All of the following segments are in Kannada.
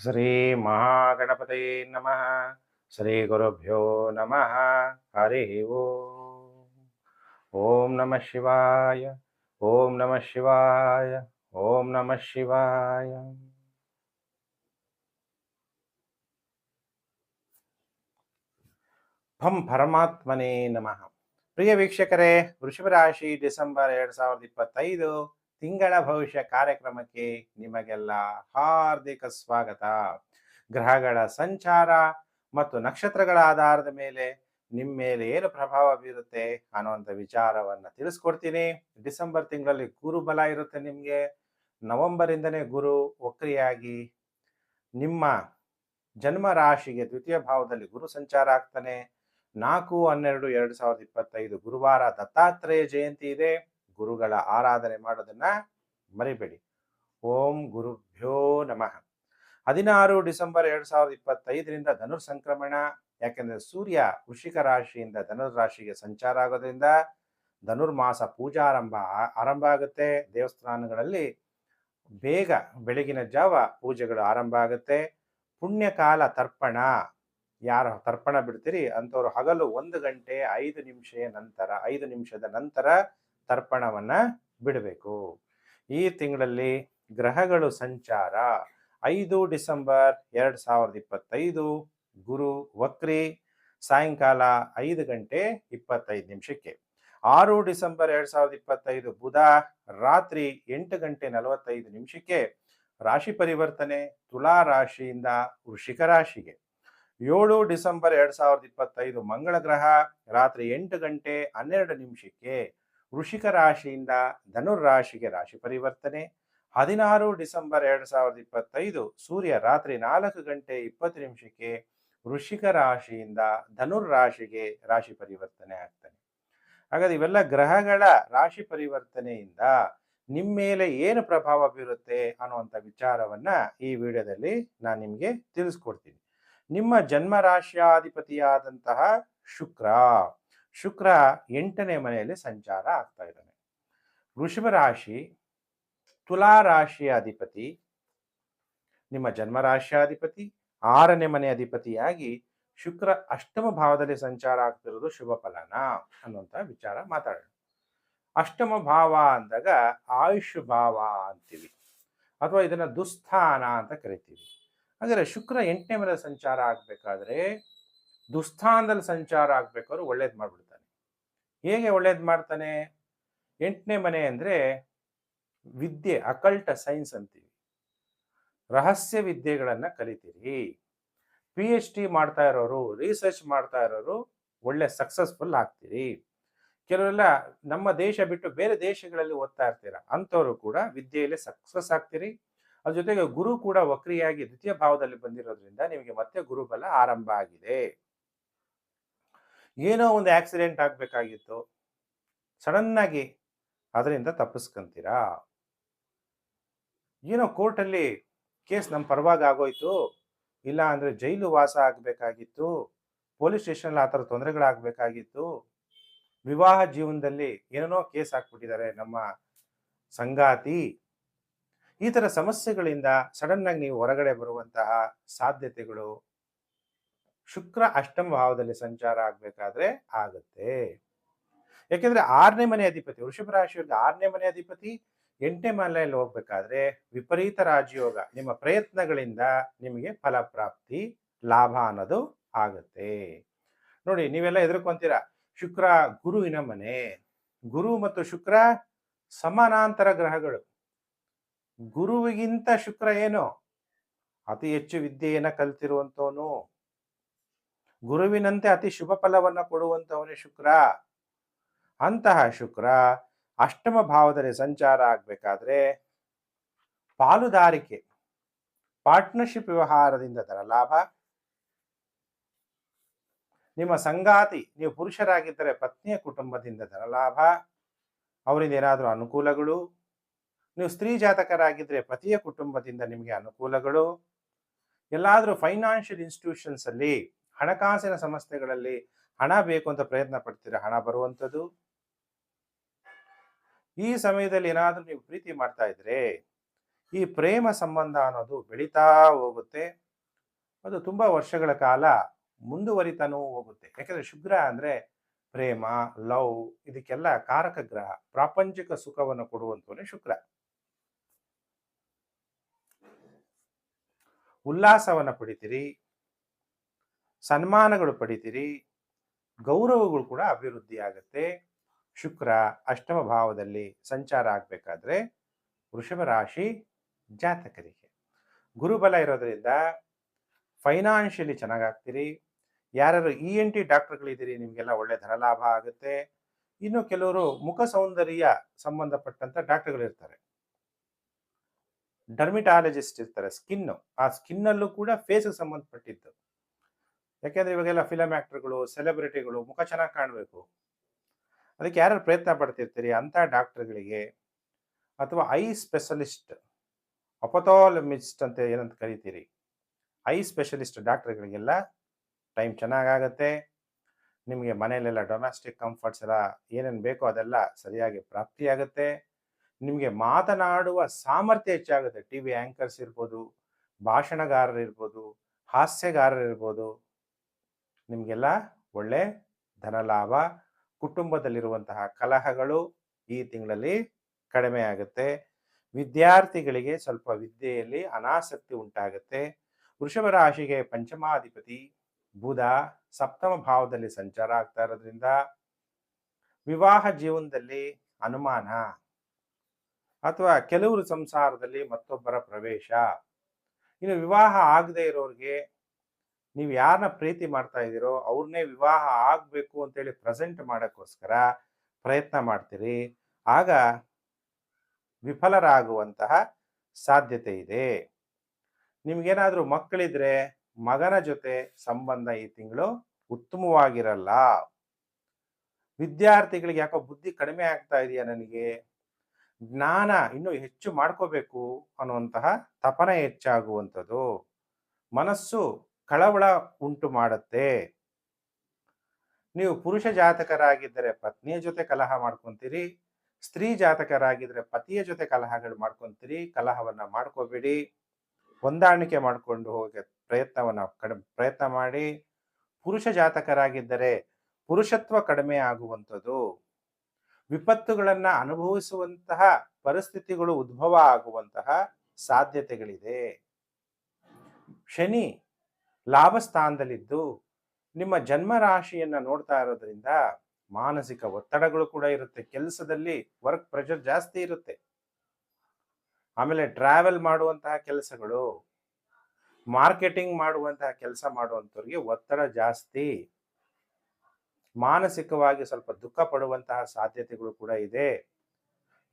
ಶ್ರೀ ಮಹಾಗಣಪತಯೇ ನಮಃ ಶ್ರೀ ಗುರುಭ್ಯೋ ನಮಃ ಹರಿ ಓಂ ಓಂ ನಮಃ ಶಿವಾಯ ಓಂ ನಮಃ ಶಿವಾಯ ಓಂ ನಮಃ ಶಿವಾಯ ಭಂ ಪರಮಾತ್ಮನೇ ನಮಃ ಪ್ರಿಯ ವೀಕ್ಷಕರೇ ವೃಷಭ ರಾಶಿ ಡಿಸೆಂಬರ್ ಎರಡ್ ಸಾವಿರದ ಇಪ್ಪತ್ತೈದು ತಿಂಗಳ ಭವಿಷ್ಯ ಕಾರ್ಯಕ್ರಮಕ್ಕೆ ನಿಮಗೆಲ್ಲ ಹಾರ್ದಿಕ ಸ್ವಾಗತ. ಗ್ರಹಗಳ ಸಂಚಾರ ಮತ್ತು ನಕ್ಷತ್ರಗಳ ಆಧಾರದ ಮೇಲೆ ನಿಮ್ಮ ಮೇಲೆ ಏನು ಪ್ರಭಾವ ಬೀರುತ್ತೆ ಅನ್ನುವಂಥ ವಿಚಾರವನ್ನು ತಿಳಿಸ್ಕೊಡ್ತೀನಿ. ಡಿಸೆಂಬರ್ ತಿಂಗಳಲ್ಲಿ ಗುರು ಬಲ ಇರುತ್ತೆ ನಿಮಗೆ. ನವೆಂಬರಿಂದನೇ ಗುರು ವಕ್ರಿಯಾಗಿ ನಿಮ್ಮ ಜನ್ಮ ರಾಶಿಗೆ ದ್ವಿತೀಯ ಭಾವದಲ್ಲಿ ಗುರು ಸಂಚಾರ ಆಗ್ತಾನೆ. ನಾಲ್ಕು, ಹನ್ನೆರಡು, ಎರಡು ಸಾವಿರದ ಇಪ್ಪತ್ತೈದು ಗುರುವಾರ ದತ್ತಾತ್ರೇಯ ಜಯಂತಿ ಇದೆ. ಗುರುಗಳ ಆರಾಧನೆ ಮಾಡೋದನ್ನ ಮರಿಬೇಡಿ. ಓಂ ಗುರುಭ್ಯೋ ನಮಃ. ಹದಿನಾರು ಡಿಸೆಂಬರ್ ಎರಡ್ ಸಾವಿರದ ಇಪ್ಪತ್ತೈದರಿಂದ ಧನುರ್ ಸಂಕ್ರಮಣ, ಯಾಕೆಂದ್ರೆ ಸೂರ್ಯ ವೃಷಿಕ ರಾಶಿಯಿಂದ ಧನುರ್ ರಾಶಿಗೆ ಸಂಚಾರ ಆಗೋದ್ರಿಂದ ಧನುರ್ಮಾಸ ಪೂಜಾರಂಭ ಆರಂಭ ಆಗುತ್ತೆ. ದೇವಸ್ಥಾನಗಳಲ್ಲಿ ಬೇಗ ಬೆಳಗಿನ ಜಾವ ಪೂಜೆಗಳು ಆರಂಭ ಆಗುತ್ತೆ. ಪುಣ್ಯಕಾಲ ತರ್ಪಣ, ಯಾರು ತರ್ಪಣ ಬಿಡ್ತೀರಿ? ಅಂಥವ್ರು ಹಗಲು ಒಂದು ಗಂಟೆ ಐದು ನಿಮಿಷ ನಂತರ, ಐದು ನಿಮಿಷದ ನಂತರ ತರ್ಪಣವನ್ನ ಬಿಡಬೇಕು. ಈ ತಿಂಗಳಲ್ಲಿ ಗ್ರಹಗಳು ಸಂಚಾರ. ಐದು ಡಿಸೆಂಬರ್ ಎರಡ್ ಸಾವಿರದ ಇಪ್ಪತ್ತೈದು, ಗುರು ವಕ್ರಿ, ಸಾಯಂಕಾಲ ಐದು ಗಂಟೆ ಇಪ್ಪತ್ತೈದು ನಿಮಿಷಕ್ಕೆ. ಆರು ಡಿಸೆಂಬರ್ ಎರಡ್ ಸಾವಿರದ ಇಪ್ಪತ್ತೈದು, ಬುಧ ರಾತ್ರಿ ಎಂಟು ಗಂಟೆ ನಲವತ್ತೈದು ನಿಮಿಷಕ್ಕೆ ರಾಶಿ ಪರಿವರ್ತನೆ, ತುಲಾ ರಾಶಿಯಿಂದ ವೃಷಿಕ ರಾಶಿಗೆ. ಏಳು ಡಿಸೆಂಬರ್ ಎರಡ್ ಸಾವಿರದ ಇಪ್ಪತ್ತೈದು, ಮಂಗಳ ಗ್ರಹ ರಾತ್ರಿ ಎಂಟು ಗಂಟೆ ಹನ್ನೆರಡು ನಿಮಿಷಕ್ಕೆ ವೃಷಿಕ ರಾಶಿಯಿಂದ ಧನುರ್ ರಾಶಿಗೆ ರಾಶಿ ಪರಿವರ್ತನೆ. ಹದಿನಾರು ಡಿಸೆಂಬರ್ ಎರಡು ಸಾವಿರದ ಇಪ್ಪತ್ತೈದು ಸೂರ್ಯ ರಾತ್ರಿ ನಾಲ್ಕು ಗಂಟೆ ಇಪ್ಪತ್ತು ನಿಮಿಷಕ್ಕೆ ವೃಷಿಕ ರಾಶಿಯಿಂದ ಧನುರ್ ರಾಶಿಗೆ ರಾಶಿ ಪರಿವರ್ತನೆ ಆಗ್ತಾನೆ. ಹಾಗಾದ್ರೆ ಇವೆಲ್ಲ ಗ್ರಹಗಳ ರಾಶಿ ಪರಿವರ್ತನೆಯಿಂದ ನಿಮ್ಮ ಮೇಲೆ ಏನು ಪ್ರಭಾವ ಬೀರುತ್ತೆ ಅನ್ನುವಂಥ ವಿಚಾರವನ್ನ ಈ ವಿಡಿಯೋದಲ್ಲಿ ನಾನು ನಿಮಗೆ ತಿಳಿಸ್ಕೊಡ್ತೀನಿ. ನಿಮ್ಮ ಜನ್ಮ ರಾಶಿಯಾಧಿಪತಿಯಾದಂತಹ ಶುಕ್ರ. ಶುಕ್ರ ಎಂಟನೇ ಮನೆಯಲ್ಲಿ ಸಂಚಾರ ಆಗ್ತಾ ಇದ್ದಾನೆ. ವೃಷಭ ರಾಶಿ, ತುಲಾ ರಾಶಿಯ ಅಧಿಪತಿ, ನಿಮ್ಮ ಜನ್ಮ ರಾಶಿಯಾಧಿಪತಿ ಆರನೇ ಮನೆ ಅಧಿಪತಿಯಾಗಿ ಶುಕ್ರ ಅಷ್ಟಮ ಭಾವದಲ್ಲಿ ಸಂಚಾರ ಆಗ್ತಿರೋದು ಶುಭ ಫಲನ ಅನ್ನುವಂಥ ವಿಚಾರ ಮಾತಾಡೋಣ. ಅಷ್ಟಮ ಭಾವ ಅಂದಾಗ ಆಯುಷ್ ಭಾವ ಅಂತೀವಿ ಅಥವಾ ಇದನ್ನ ದುಸ್ಥಾನ ಅಂತ ಕರಿತೀವಿ. ಹಾಗಾದ್ರೆ ಶುಕ್ರ ಎಂಟನೇ ಮನೆ ಸಂಚಾರ ಆಗ್ಬೇಕಾದ್ರೆ ದುಸ್ಥಾನದಲ್ಲಿ ಸಂಚಾರ ಆಗ್ಬೇಕಾದ್ರೆ ಒಳ್ಳೇದು ಮಾಡ್ಬಿಡ್ತಾನೆ. ಹೇಗೆ ಒಳ್ಳೇದು ಮಾಡ್ತಾನೆ? ಎಂಟನೇ ಮನೆ ಅಂದರೆ ವಿದ್ಯೆ, ಅಕಲ್ಟ ಸೈನ್ಸ್ ಅಂತೀವಿ. ರಹಸ್ಯ ವಿದ್ಯೆಗಳನ್ನು ಕಲಿತೀರಿ. ಪಿ ಎಚ್ ಡಿ ಮಾಡ್ತಾ ಇರೋರು ರಿಸರ್ಚ್ ಮಾಡ್ತಾ ಇರೋರು ಒಳ್ಳೆ ಸಕ್ಸಸ್ಫುಲ್ ಆಗ್ತೀರಿ. ಕೆಲವೆಲ್ಲ ನಮ್ಮ ದೇಶ ಬಿಟ್ಟು ಬೇರೆ ದೇಶಗಳಲ್ಲಿ ಓದ್ತಾ ಇರ್ತೀರ, ಅಂಥವರು ಕೂಡ ವಿದ್ಯೆಯಲ್ಲಿ ಸಕ್ಸಸ್ ಆಗ್ತೀರಿ. ಅದ್ರ ಜೊತೆಗೆ ಗುರು ಕೂಡ ವಕ್ರಿಯಾಗಿ ದ್ವಿತೀಯ ಭಾವದಲ್ಲಿ ಬಂದಿರೋದ್ರಿಂದ ನಿಮಗೆ ಮತ್ತೆ ಗುರುಬಲ ಆರಂಭ ಆಗಿದೆ. ಏನೋ ಒಂದು ಆಕ್ಸಿಡೆಂಟ್ ಆಗಬೇಕಾಗಿತ್ತು. ಸಡನ್ನಾಗಿ ಅದರಿಂದ ತಪ್ಪಿಸ್ಕೊಂತೀರಾ? ಏನೋ ಕೋರ್ಟಲ್ಲಿ ಕೇಸ್ ನಮ್ಮ ಪರವಾಗಿ ಆಗೋಯ್ತು. ಇಲ್ಲ ಅಂದರೆ ಜೈಲು ವಾಸ ಆಗಬೇಕಾಗಿತ್ತು. ಪೊಲೀಸ್ ಸ್ಟೇಷನಲ್ಲಿ ಆ ಥರ ತೊಂದರೆಗಳಾಗಬೇಕಾಗಿತ್ತು. ವಿವಾಹ ಜೀವನದಲ್ಲಿ ಏನೇನೋ ಕೇಸ್ ಹಾಕ್ಬಿಟ್ಟಿದ್ದಾರೆ ನಮ್ಮ ಸಂಗಾತಿ. ಈ ಥರ ಸಮಸ್ಯೆಗಳಿಂದ ಸಡನ್ನಾಗಿ ನೀವು ಹೊರಗಡೆ ಬರುವಂತಹ ಸಾಧ್ಯತೆಗಳು ಶುಕ್ರ ಅಷ್ಟಮ ಭಾವದಲ್ಲಿ ಸಂಚಾರ ಆಗ್ಬೇಕಾದ್ರೆ ಆಗುತ್ತೆ. ಯಾಕೆಂದ್ರೆ ಆರನೇ ಮನೆ ಅಧಿಪತಿ, ವೃಷಭ ರಾಶಿಯವರಿಗೆ ಆರನೇ ಮನೆ ಅಧಿಪತಿ, ಎಂಟನೇ ಮನೆಯಲ್ಲಿ ಹೋಗ್ಬೇಕಾದ್ರೆ ವಿಪರೀತ ರಾಜಯೋಗ. ನಿಮ್ಮ ಪ್ರಯತ್ನಗಳಿಂದ ನಿಮಗೆ ಫಲಪ್ರಾಪ್ತಿ, ಲಾಭ ಅನ್ನೋದು ಆಗುತ್ತೆ. ನೋಡಿ, ನೀವೆಲ್ಲ ಎದುರ್ಕೊಂತೀರ ಶುಕ್ರ ಗುರುವಿನ ಮನೆ. ಗುರು ಮತ್ತು ಶುಕ್ರ ಸಮಾನಾಂತರ ಗ್ರಹಗಳು. ಗುರುವಿಗಿಂತ ಶುಕ್ರ ಏನು? ಅತಿ ಹೆಚ್ಚು ವಿದ್ಯೆಯನ್ನು ಕಲ್ತಿರುವಂತವನು. ಗುರುವಿನಂತೆ ಅತಿ ಶುಭ ಫಲವನ್ನು ಕೊಡುವಂಥವನೇ ಶುಕ್ರ. ಅಂತಹ ಶುಕ್ರ ಅಷ್ಟಮ ಭಾವದಲ್ಲಿ ಸಂಚಾರ ಆಗಬೇಕಾದ್ರೆ ಪಾಲುದಾರಿಕೆ ಪಾರ್ಟ್ನರ್ಶಿಪ್ ವ್ಯವಹಾರದಿಂದ ಲಾಭ. ನಿಮ್ಮ ಸಂಗಾತಿ, ನೀವು ಪುರುಷರಾಗಿದ್ದರೆ ಪತ್ನಿಯ ಕುಟುಂಬದಿಂದ ಧನಲಾಭ ಅವರಿಂದ ಏನಾದರೂ ಅನುಕೂಲಗಳು. ನೀವು ಸ್ತ್ರೀ ಜಾತಕರಾಗಿದ್ದರೆ ಪತಿಯ ಕುಟುಂಬದಿಂದ ನಿಮಗೆ ಅನುಕೂಲಗಳು. ಎಲ್ಲಾದರೂ ಫೈನಾನ್ಷಿಯಲ್ ಇನ್ಸ್ಟಿಟ್ಯೂಷನ್ಸ್ ಅಲ್ಲಿ ಹಣಕಾಸಿನ ಸಂಸ್ಥೆಗಳಲ್ಲಿ ಹಣ ಬೇಕು ಅಂತ ಪ್ರಯತ್ನ ಪಡ್ತೀರಾ? ಹಣ ಬರುವಂಥದ್ದು? ಈ ಸಮಯದಲ್ಲಿ ಏನಾದರೂ ನೀವು ಪ್ರೀತಿ ಮಾಡ್ತಾ ಇದ್ರೆ, ಈ ಪ್ರೇಮ ಸಂಬಂಧ ಅನ್ನೋದು ಬೆಳೀತಾ ಹೋಗುತ್ತೆ. ಅದು ತುಂಬ ವರ್ಷಗಳ ಕಾಲ ಮುಂದುವರಿತಾನೂ ಹೋಗುತ್ತೆ. ಯಾಕಂದ್ರೆ ಶುಕ್ರ ಅಂದ್ರೆ ಪ್ರೇಮ, ಲವ್ ಇದಕ್ಕೆಲ್ಲ ಕಾರಕ ಗ್ರಹ, ಪ್ರಾಪಂಚಿಕ ಸುಖವನ್ನು ಕೊಡುವಂಥವನೇ ಶುಕ್ರ. ಉಲ್ಲಾಸವನ್ನು ಪಡಿತೀರಿ. ಸನ್ಮಾನಗಳು ಪಡಿತೀರಿ, ಗೌರವಗಳು ಕೂಡ ಅಭಿವೃದ್ಧಿ ಆಗುತ್ತೆ. ಶುಕ್ರ ಅಷ್ಟಮ ಭಾವದಲ್ಲಿ ಸಂಚಾರ ಆಗ್ಬೇಕಾದ್ರೆ ವೃಷಭ ರಾಶಿ ಜಾತಕರಿಗೆ. ಗುರುಬಲ ಇರೋದ್ರಿಂದ ಫೈನಾನ್ಷಿಯಲಿ ಚೆನ್ನಾಗಾಗ್ತೀರಿ ಯಾರು ಇ ಎನ್ ಟಿ ಡಾಕ್ಟರ್ಗಳಿದ್ದೀರಿ, ನಿಮಗೆಲ್ಲ ಒಳ್ಳೆ ಧನಲಾಭ ಆಗುತ್ತೆ. ಇನ್ನು ಕೆಲವರು ಮುಖ ಸೌಂದರ್ಯ ಸಂಬಂಧಪಟ್ಟಂತ ಡಾಕ್ಟರ್ಗಳಿರ್ತಾರೆ. ಡರ್ಮಿಟಾಲಜಿಸ್ಟ್ ಇರ್ತಾರೆ ಸ್ಕಿನ್ ಆ ಸ್ಕಿನ್ನಲ್ಲೂ ಕೂಡ ಫೇಸ್ ಸಂಬಂಧಪಟ್ಟಿದ್ದು. ಯಾಕೆಂದ್ರೆ ಇವಾಗೆಲ್ಲ ಫಿಲಮ್ ಆಕ್ಟರ್ಗಳು ಸೆಲೆಬ್ರಿಟಿಗಳು ಮುಖ ಚೆನ್ನಾಗಿ ಕಾಣಬೇಕು. ಅದಕ್ಕೆ ಯಾರು ಪ್ರಯತ್ನ ಪಡ್ತಿರ್ತೀರಿ ಅಂತ ಡಾಕ್ಟರ್ಗಳಿಗೆ ಅಥವಾ ಐ ಸ್ಪೆಷಲಿಸ್ಟ್ ಅಪಥಾಲಮಿಸ್ಟ್ ಅಂತ ಏನಂತ ಕರಿತೀರಿ? ಐ ಸ್ಪೆಷಲಿಸ್ಟ್ ಡಾಕ್ಟರ್ಗಳಿಗೆಲ್ಲ ಟೈಮ್ ಚೆನ್ನಾಗಾಗತ್ತೆ ನಿಮಗೆ ಮನೆಯಲ್ಲೆಲ್ಲ ಡೊಮೆಸ್ಟಿಕ್ ಕಂಫರ್ಟ್ಸ್ ಎಲ್ಲ ಏನೇನು ಬೇಕೋ ಅದೆಲ್ಲ ಸರಿಯಾಗಿ ಪ್ರಾಪ್ತಿಯಾಗುತ್ತೆ ನಿಮಗೆ ಮಾತನಾಡುವ ಸಾಮರ್ಥ್ಯ ಹೆಚ್ಚಾಗುತ್ತೆ. ಟಿ ವಿ ಆ್ಯಂಕರ್ಸ್ ಇರ್ಬೋದು, ಭಾಷಣಗಾರರಿರ್ಬೋದು, ಹಾಸ್ಯಗಾರರಿರ್ಬೋದು. ನಿಮಗೆಲ್ಲ ಒಳ್ಳೆ ಧನಲಾಭ, ಕುಟುಂಬದಲ್ಲಿರುವಂತಹ ಕಲಹಗಳು ಈ ತಿಂಗಳಲ್ಲಿ ಕಡಿಮೆ ಆಗುತ್ತೆ. ವಿದ್ಯಾರ್ಥಿಗಳಿಗೆ ಸ್ವಲ್ಪ ವಿದ್ಯೆಯಲ್ಲಿ ಅನಾಸಕ್ತಿ ಉಂಟಾಗುತ್ತೆ. ವೃಷಭ ರಾಶಿಗೆ ಪಂಚಮಾಧಿಪತಿ ಬುಧ ಸಪ್ತಮ ಭಾವದಲ್ಲಿ ಸಂಚಾರ ಆಗ್ತಾ ಇರೋದ್ರಿಂದ ವಿವಾಹ ಜೀವನದಲ್ಲಿ ಅನುಮಾನ ಅಥವಾ ಕೆಲವರು ಸಂಸಾರದಲ್ಲಿ ಮತ್ತೊಬ್ಬರ ಪ್ರವೇಶ. ಇನ್ನು ವಿವಾಹ ಆಗದೆ ಇರೋರಿಗೆ ನೀವು ಯಾರನ್ನ ಪ್ರೀತಿ ಮಾಡ್ತಾ ಇದ್ದೀರೋ ಅವ್ರನ್ನೇ ವಿವಾಹ ಆಗಬೇಕು ಅಂತೇಳಿ ಪ್ರೆಸೆಂಟ್ ಮಾಡೋಕ್ಕೋಸ್ಕರ ಪ್ರಯತ್ನ ಮಾಡ್ತೀರಿ. ಆಗ ವಿಫಲರಾಗುವಂತಹ ಸಾಧ್ಯತೆ ಇದೆ. ನಿಮ್ಗೇನಾದರೂ ಮಕ್ಕಳಿದ್ರೆ ಮಗನ ಜೊತೆ ಸಂಬಂಧ ಈ ತಿಂಗಳು ಉತ್ತಮವಾಗಿರಲ್ಲ. ವಿದ್ಯಾರ್ಥಿಗಳಿಗೆ ಯಾಕೋ ಬುದ್ಧಿ ಕಡಿಮೆ ಆಗ್ತಾ ಇದೆಯಾ ನನಗೆ? ಜ್ಞಾನ ಇನ್ನೂ ಹೆಚ್ಚು ಮಾಡ್ಕೋಬೇಕು ಅನ್ನುವಂತಹ ತಪನ ಹೆಚ್ಚಾಗುವಂಥದ್ದು. ಮನಸ್ಸು ಕಳವಳ ಉಂಟು ಮಾಡುತ್ತೆ. ನೀವು ಪುರುಷ ಜಾತಕರಾಗಿದ್ದರೆ ಪತ್ನಿಯ ಜೊತೆ ಕಲಹ ಮಾಡ್ಕೊಂತೀರಿ, ಸ್ತ್ರೀ ಜಾತಕರಾಗಿದ್ದರೆ ಪತಿಯ ಜೊತೆ ಕಲಹಗಳು ಮಾಡ್ಕೊಂತೀರಿ, ಕಲಹವನ್ನ ಮಾಡ್ಕೋಬೇಡಿ. ಹೊಂದಾಣಿಕೆ ಮಾಡಿಕೊಂಡು ಹೋಗಿ ಪ್ರಯತ್ನವನ್ನ ಕಡಿಮೆ ಪ್ರಯತ್ನ ಮಾಡಿ. ಪುರುಷ ಜಾತಕರಾಗಿದ್ದರೆ ಪುರುಷತ್ವ ಕಡಿಮೆ ಆಗುವಂಥದ್ದು. ವಿಪತ್ತುಗಳನ್ನ ಅನುಭವಿಸುವಂತಹ ಪರಿಸ್ಥಿತಿಗಳು ಉದ್ಭವ ಆಗುವಂತಹ ಸಾಧ್ಯತೆಗಳಿದೆ. ಶನಿ ಲಾಭ ಸ್ಥಾನದಲ್ಲಿದ್ದು ನಿಮ್ಮ ಜನ್ಮ ರಾಶಿಯನ್ನು ನೋಡ್ತಾ ಇರೋದ್ರಿಂದ ಮಾನಸಿಕ ಒತ್ತಡಗಳು ಕೂಡ ಇರುತ್ತೆ. ಕೆಲಸದಲ್ಲಿ ವರ್ಕ್ ಪ್ರೆಷರ್ ಜಾಸ್ತಿ ಇರುತ್ತೆ. ಆಮೇಲೆ ಟ್ರಾವೆಲ್ ಮಾಡುವಂತಹ ಕೆಲಸಗಳು ಮಾರ್ಕೆಟಿಂಗ್ ಮಾಡುವಂತಹ ಕೆಲಸ ಮಾಡುವಂಥವ್ರಿಗೆ ಒತ್ತಡ ಜಾಸ್ತಿ. ಮಾನಸಿಕವಾಗಿ ಸ್ವಲ್ಪ ದುಃಖ ಪಡುವಂತಹ ಸಾಧ್ಯತೆಗಳು ಕೂಡ ಇದೆ.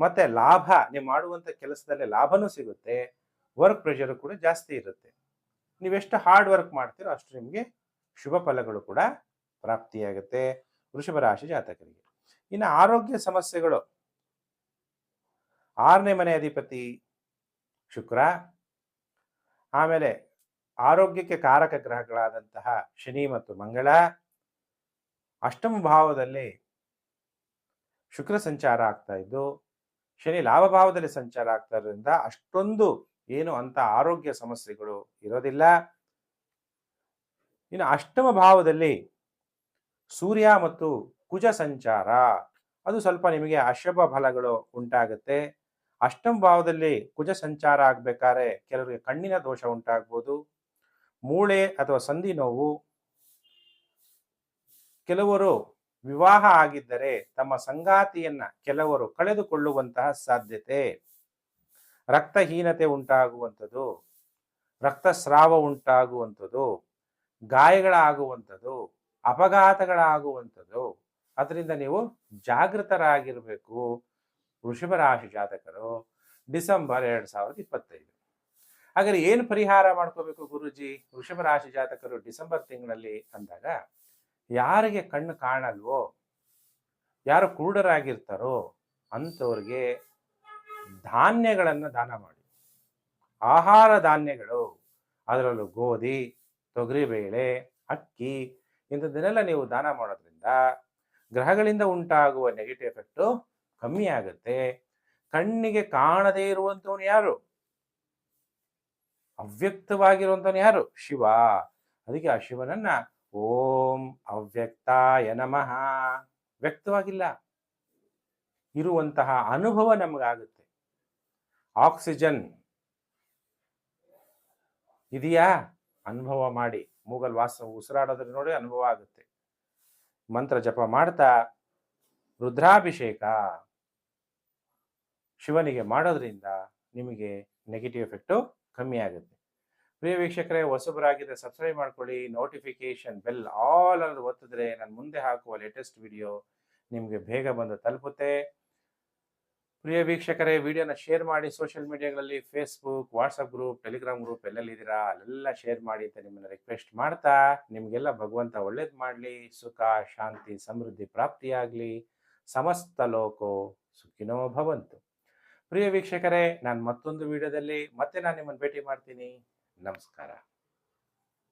ಮತ್ತೆ ಲಾಭ, ನೀವು ಮಾಡುವಂಥ ಕೆಲಸದಲ್ಲಿ ಲಾಭನೂ ಸಿಗುತ್ತೆ ವರ್ಕ್ ಪ್ರೆಷರು ಕೂಡ ಜಾಸ್ತಿ ಇರುತ್ತೆ. ನೀವೆಷ್ಟು ಹಾರ್ಡ್ ವರ್ಕ್ ಮಾಡ್ತೀರೋ ಅಷ್ಟು ನಿಮಗೆ ಶುಭ ಫಲಗಳು ಕೂಡ ಪ್ರಾಪ್ತಿಯಾಗುತ್ತೆ ವೃಷಭ ರಾಶಿ ಜಾತಕರಿಗೆ. ಇನ್ನು ಆರೋಗ್ಯ ಸಮಸ್ಯೆಗಳು. ಆರನೇ ಮನೆ ಅಧಿಪತಿ ಶುಕ್ರ. ಆಮೇಲೆ ಆರೋಗ್ಯಕ್ಕೆ ಕಾರಕ ಗ್ರಹಗಳಾದಂತಹ ಶನಿ ಮತ್ತು ಮಂಗಳ. ಅಷ್ಟಮ ಭಾವದಲ್ಲಿ ಶುಕ್ರ ಸಂಚಾರ ಆಗ್ತಾ ಇದ್ದು, ಶನಿ ಲಾಭ ಭಾವದಲ್ಲಿ ಸಂಚಾರ ಆಗ್ತಾ ಇರೋದ್ರಿಂದ ಅಷ್ಟೊಂದು ಏನು ಅಂತ ಆರೋಗ್ಯ ಸಮಸ್ಯೆಗಳು ಇರೋದಿಲ್ಲ. ಇನ್ನು ಅಷ್ಟಮ ಭಾವದಲ್ಲಿ ಸೂರ್ಯ ಮತ್ತು ಕುಜ ಸಂಚಾರ, ಅದು ಸ್ವಲ್ಪ ನಿಮಗೆ ಅಶುಭ ಫಲಗಳು ಉಂಟಾಗುತ್ತೆ. ಅಷ್ಟಮ ಭಾವದಲ್ಲಿ ಕುಜ ಸಂಚಾರ ಆಗ್ಬೇಕಾದ್ರೆ ಕೆಲವರಿಗೆ ಕಣ್ಣಿನ ದೋಷ ಉಂಟಾಗ್ಬೋದು. ಮೂಳೆ ಅಥವಾ ಸಂಧಿ ನೋವು. ಕೆಲವರು ವಿವಾಹ ಆಗಿದ್ದರೆ ತಮ್ಮ ಸಂಗಾತಿಯನ್ನ ಕೆಲವರು ಕಳೆದುಕೊಳ್ಳುವಂತಹ ಸಾಧ್ಯತೆ. ರಕ್ತಹೀನತೆ ಉಂಟಾಗುವಂಥದ್ದು, ರಕ್ತಸ್ರಾವ ಉಂಟಾಗುವಂಥದ್ದು, ಗಾಯಗಳಾಗುವಂಥದ್ದು, ಅಪಘಾತಗಳಾಗುವಂಥದ್ದು. ಅದರಿಂದ ನೀವು ಜಾಗೃತರಾಗಿರಬೇಕು. ವೃಷಭ ರಾಶಿ ಜಾತಕರು, ಡಿಸೆಂಬರ್ ಎರಡು ಸಾವಿರದ ಇಪ್ಪತ್ತೈದು. ಹಾಗಾದ್ರೆ ಏನು ಪರಿಹಾರ ಮಾಡ್ಕೋಬೇಕು ಗುರುಜಿ? ವೃಷಭ ರಾಶಿ ಜಾತಕರು ಡಿಸೆಂಬರ್ ತಿಂಗಳಲ್ಲಿ ಅಂದಾಗ, ಯಾರಿಗೆ ಕಣ್ಣು ಕಾಣಲ್ವೋ, ಯಾರು ಕುರುಡರಾಗಿರ್ತಾರೋ, ಅಂಥವ್ರಿಗೆ ಧಾನ್ಯಗಳನ್ನು ದಾನ ಮಾಡಿ. ಆಹಾರ ಧಾನ್ಯಗಳು, ಅದರಲ್ಲೂ ಗೋಧಿ, ತೊಗರಿಬೇಳೆ, ಅಕ್ಕಿ, ಇಂಥದ್ದನ್ನೆಲ್ಲ ನೀವು ದಾನ ಮಾಡೋದ್ರಿಂದ ಗ್ರಹಗಳಿಂದ ಉಂಟಾಗುವ ನೆಗೆಟಿವ್ ಎಫೆಕ್ಟು ಕಮ್ಮಿ ಆಗುತ್ತೆ. ಕಣ್ಣಿಗೆ ಕಾಣದೇ ಇರುವಂಥವನು ಯಾರು? ಅವ್ಯಕ್ತವಾಗಿರುವಂತವನು ಯಾರು? ಶಿವ. ಅದಕ್ಕೆ ಆ ಶಿವನನ್ನ ಓಂ ಅವ್ಯಕ್ತಾಯ ನಮಃ. ವ್ಯಕ್ತವಾಗಿಲ್ಲ. ಇರುವಂತಹ ಅನುಭವ ನಮಗಾಗುತ್ತೆ. ಆಕ್ಸಿಜನ್. ಇದೆಯಾ? ಅನುಭವ ಮಾಡಿ. ಮೂಗಲ್ ವಾಸ ಉಸಿರಾಡೋದ್ರ ನೋಡಿ ಅನುಭವ ಆಗುತ್ತೆ. ಮಂತ್ರ ಜಪ ಮಾಡ್ತಾ, ರುದ್ರಾಭಿಷೇಕ ಶಿವನಿಗೆ ಮಾಡೋದ್ರಿಂದ ನಿಮಗೆ ನೆಗೆಟಿವ್ ಎಫೆಕ್ಟು ಕಮ್ಮಿ ಆಗುತ್ತೆ. ಪ್ರಿಯ ವೀಕ್ಷಕರೇ ಹೊಸಬರಾಗಿದ್ದರೆ ಸಬ್ಸ್ಕ್ರೈಬ್ ಮಾಡ್ಕೊಳ್ಳಿ. ನೋಟಿಫಿಕೇಶನ್ ಬೆಲ್ ಆಲ್ ಅನ್ನೋದು ಒತ್ತಿದ್ರೆ ನಾನು ಮುಂದೆ ಹಾಕುವ ಲೇಟೆಸ್ಟ್ ವಿಡಿಯೋ ನಿಮಗೆ ಬೇಗ ಬಂದು ತಲುಪುತ್ತೆ. ಪ್ರಿಯ ವೀಕ್ಷಕರೇ, ವಿಡಿಯೋನ ಶೇರ್ ಮಾಡಿ social ಮೀಡಿಯಾಗಳಲ್ಲಿ Facebook WhatsApp group Telegram group ಎಲ್ಲೆಲ್ಲಿದ್ದೀರಾ? ಅಲ್ಲೆಲ್ಲ ಶೇರ್ ಮಾಡಿ ಅಂತ ನಿಮ್ಮನ್ನು ರಿಕ್ವೆಸ್ಟ್ ಮಾಡ್ತಾ, ನಿಮಗೆಲ್ಲ ಭಗವಂತ ಒಳ್ಳೇದು ಮಾಡಲಿ. ಸುಖ, ಶಾಂತಿ, ಸಮೃದ್ಧಿ ಪ್ರಾಪ್ತಿಯಾಗಲಿ. ಸಮಸ್ತ ಲೋಕೋ ಸುಖಿನೋ ಭವಂತು. ಪ್ರಿಯ ವೀಕ್ಷಕರೇ, ನಾನು ಮತ್ತೊಂದು ವಿಡಿಯೋದಲ್ಲಿ ಮತ್ತೆ ನಾನು ನಿಮ್ಮನ್ನು ಭೇಟಿ ಮಾಡ್ತೀನಿ. ನಮಸ್ಕಾರ.